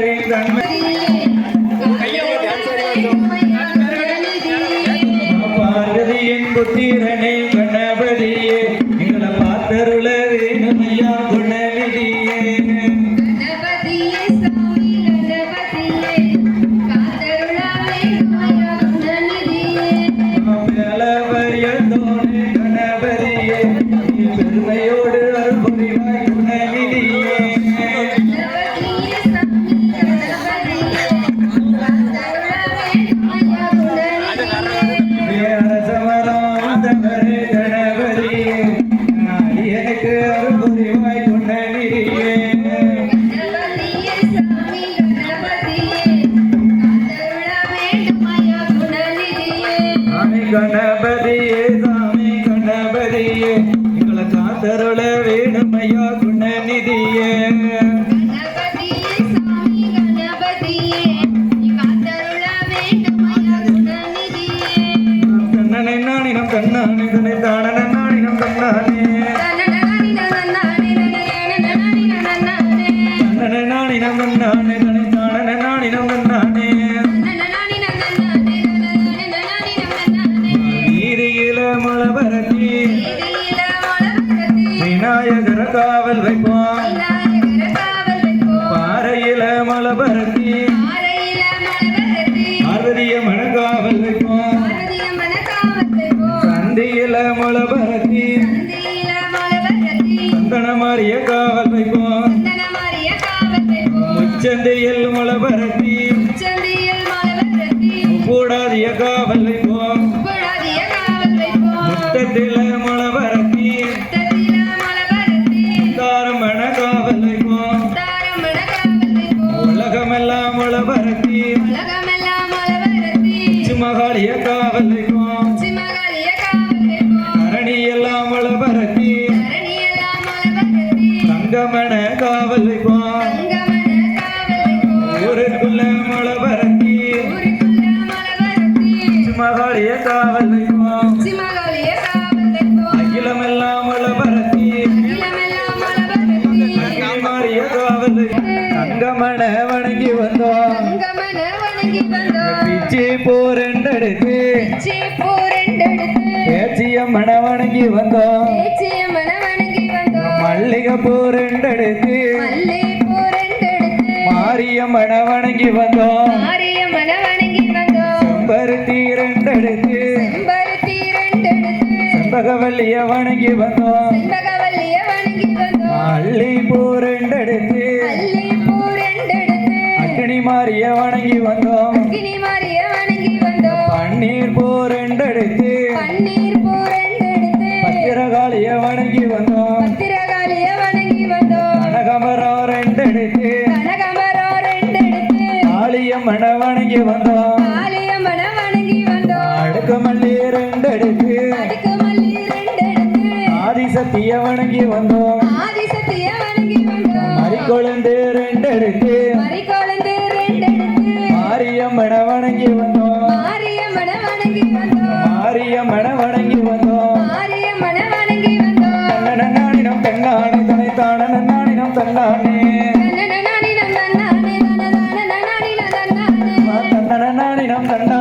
மாறி தன்மை பார்வதி என் புத்திரனே கணபதியே எங்களை பார்த்தருள வேணுமையா குணவிதியே கணபதியே சாமி கணபதியே எங்களை காத்தருள வேணுமையா விநாயகர காவல் வைப்போம் காவல் வைப்போம் பாறையில மலபரத்தி மலர்வரத்தி சந்தனமாரிய காவல் வைப்போம். முச்சந்தையில் மலர்வரத்தி கூடாதிய காவல் வைப்போம். முத்தத்தில மலர்வரத்தி தாரமண காவல் வைப்போம். உலகமெல்லாம் மலர்வரத்தி மகாலிய காவல் வைப்போம் எல்லாம் மலர்வரத்தி தங்கமண காவல் வைப்போம் ஊருக்குள்ள ஊருக்குள்ள மலர்வரத்தி மகாலிய காவல் வைப்போம் அகிலமெல்லாம் மலபரத்தி அகிலமெல்லாம் மலர்வரத்தி மாறிய காவல் தங்கமண வணங்கி வந்தோம் பிச்சி போரெண்டெடுத்து சீப்பூரெண்டெடுத்து பேச்சிய மண வணங்கி வந்தோம். பேச்சியம்மன வணங்கி வந்தோம். மல்லிகை போரெண்டெடுத்து மல்லிப்பூரெண்டெடுத்து மாரிய மண வணங்கி வந்தோம். மாரியம்மன வணங்கி வந்தோம். செம்பருத்தி ரெண்டெடுத்து. செம்பருத்தி ரெண்டெடுத்து. செம்பகவல்லிய வணங்கி வந்தோம். வணங்கி வந்தோம். அக்னி மாரிய வணங்கி வந்தோம். அக்கினி மாரிய வணங்கி வந்தோம். பன்னீர் வணங்கி வந்தோம். பத்திரகாளிய வணங்கி வந்தோம். கனகமரம் ரெண்டெடுத்து. கனகமரம் ரெண்டெடுத்து. ஆலிய மண வணங்கி வந்தோம். காளியம்மன வணங்கி வந்தோம். அடுக்கமல்லி ரெண்டெடுத்து. அடுக்கு மல்லி ரெண்டெடுத்து. ஆதிசக்திய வணங்கி வந்தோம். ஆதிசக்திய வணங்கி வந்தோம். மறிக்கொழுந்து ரெண்டெடுத்து. மறிக்கொழுந்து ரெண்டெடுத்து. மாரியம்மன வணங்கி வந்தோம். ಕಣ್ಣ